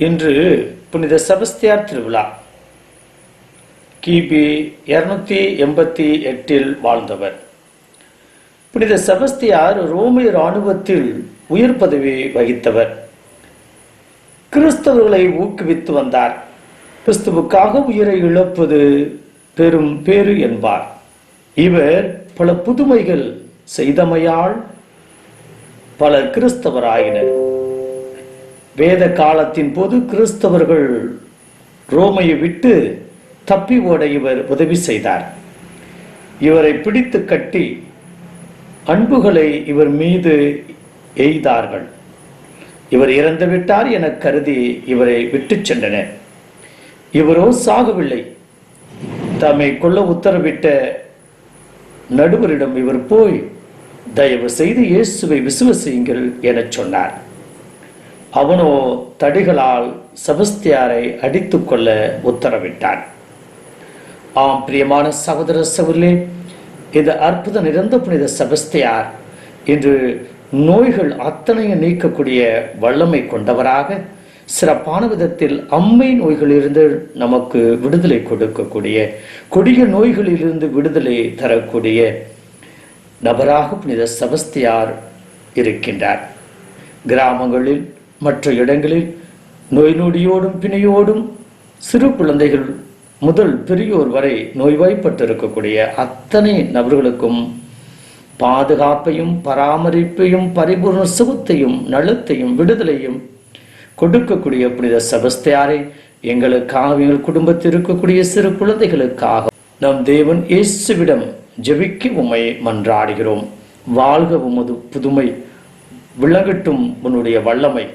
இன்று புனித செபஸ்தியார் திருவிழா. கிபி இருநூத்தி எண்பத்தி எட்டில் வாழ்ந்தவர். புனித செபஸ்தியார் ரோமிய இராணுவத்தில் உயர் பதவி வகித்தவர். கிறிஸ்தவர்களை ஊக்குவித்து வந்தார். கிறிஸ்துவுக்காக உயிரை இழப்பது பெரும் பேறு என்பார். இவர் பல புதுமைகள் செய்தமையால் பலர் கிறிஸ்தவராயினர். வேத காலத்தின் போது கிறிஸ்தவர்கள் ரோமையை விட்டு தப்பி ஓட இவர் உதவி செய்தார். இவரை பிடித்து கட்டி அன்புகளை இவர் மீது எய்தார்கள். இவர் இறந்து விட்டார் என கருதி இவரை விட்டுச் சென்றனர். இவரோ சாகவில்லை. தம்மை கொள்ள உத்தரவிட்ட நடுவரிடம் இவர் போய் தயவு செய்து இயேசுவை விசுவசியுங்கள் எனச் சொன்னார். அவனோ தடிகளால் செபஸ்தியாரை அடித்துக் கொள்ள உத்தரவிட்டான். ஆம் பிரியமான சகோதர சகோதரே இந்த அற்புத நிரந்த புனித செபஸ்தியார் இன்று நோய்கள் அத்தனையும் நீக்கக்கூடிய வல்லமை கொண்டவராக சிறப்பான விதத்தில் அம்மை நோய்களிலிருந்து நமக்கு விடுதலை கொடுக்கக்கூடிய கொடிய நோய்களிலிருந்து விடுதலை தரக்கூடிய நபராக புனித செபஸ்தியார் இருக்கின்றார். கிராமங்களில் மற்ற இடங்களில் நோய் நொடியோடும் பிணையோடும் சிறு குழந்தைகள் முதல் பெரியோர் வரை நோய்வாய்ப்பட்டிருக்கக்கூடிய அத்தனை நபர்களுக்கும் பாதுகாப்பையும் பராமரிப்பையும் பரிபூர்ண சுகத்தையும் நலத்தையும் விடுதலையும் கொடுக்கக்கூடிய புனித செபஸ்தியாரை எங்களுக்காக எங்கள் குடும்பத்தில் இருக்கக்கூடிய சிறு குழந்தைகளுக்காக நம் தேவன் இயேசுவிடம் ஜெபிக்க உமை மன்றாடுகிறோம். வாழ்க உமது புதுமை விளங்கட்டும் உன்னுடைய வல்லமை.